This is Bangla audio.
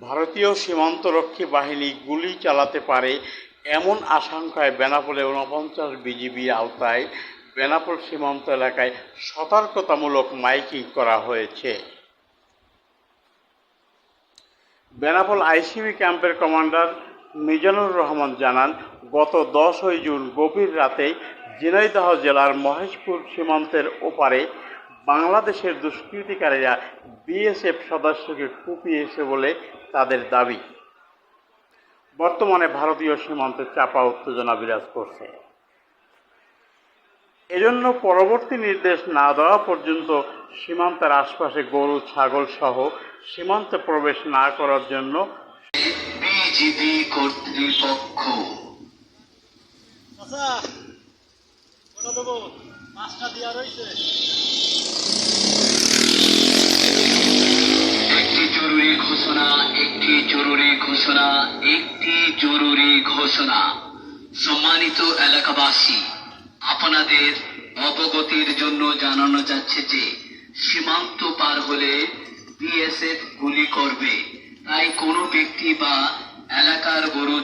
ভারতীয় সীমান্তরক্ষী বাহিনী গুলি চালাতে পারে এমন আশঙ্কায় বেনাপোলে ঊনপঞ্চাশ বিজিবি আওতায় বেনাপোল সীমান্ত এলাকায় সতর্কতামূলক মাইকিং করা হয়েছে। বেনাপোল আইসিবি ক্যাম্পের কমান্ডার মিজানুর রহমান জানান, গত দশই জুন গভীর রাতে ঝিনাইদহ জেলার মহেশপুর সীমান্তের ওপারে বাংলাদেশের দুষ্কৃতিকারীরা বিএসএফ সদস্যকে কুপিয়েছে বলে তাদের দাবি। বর্তমানে ভারতীয় সীমান্তে চাপা উত্তেজনা বিরাজ করছে। এজন্য পরবর্তী নির্দেশ না দেওয়া পর্যন্ত সীমান্তের আশপাশে গরু ছাগল সহ সীমান্তে প্রবেশ না করার জন্য বিজিবি কর্তৃপক্ষ। আচ্ছা ওটা দেবো মাছটা দেওয়া রয়েছে। জরুরি একটি জরুরি ঘোষণা। সম্মানিত এলাকাবাসী, আপনাদের অবগতির জন্য জানানো যাচ্ছে যে, সীমান্ত পার হলে বিএসএফ গুলি করবে। তাই কোনো ব্যক্তি বা এলাকার গরু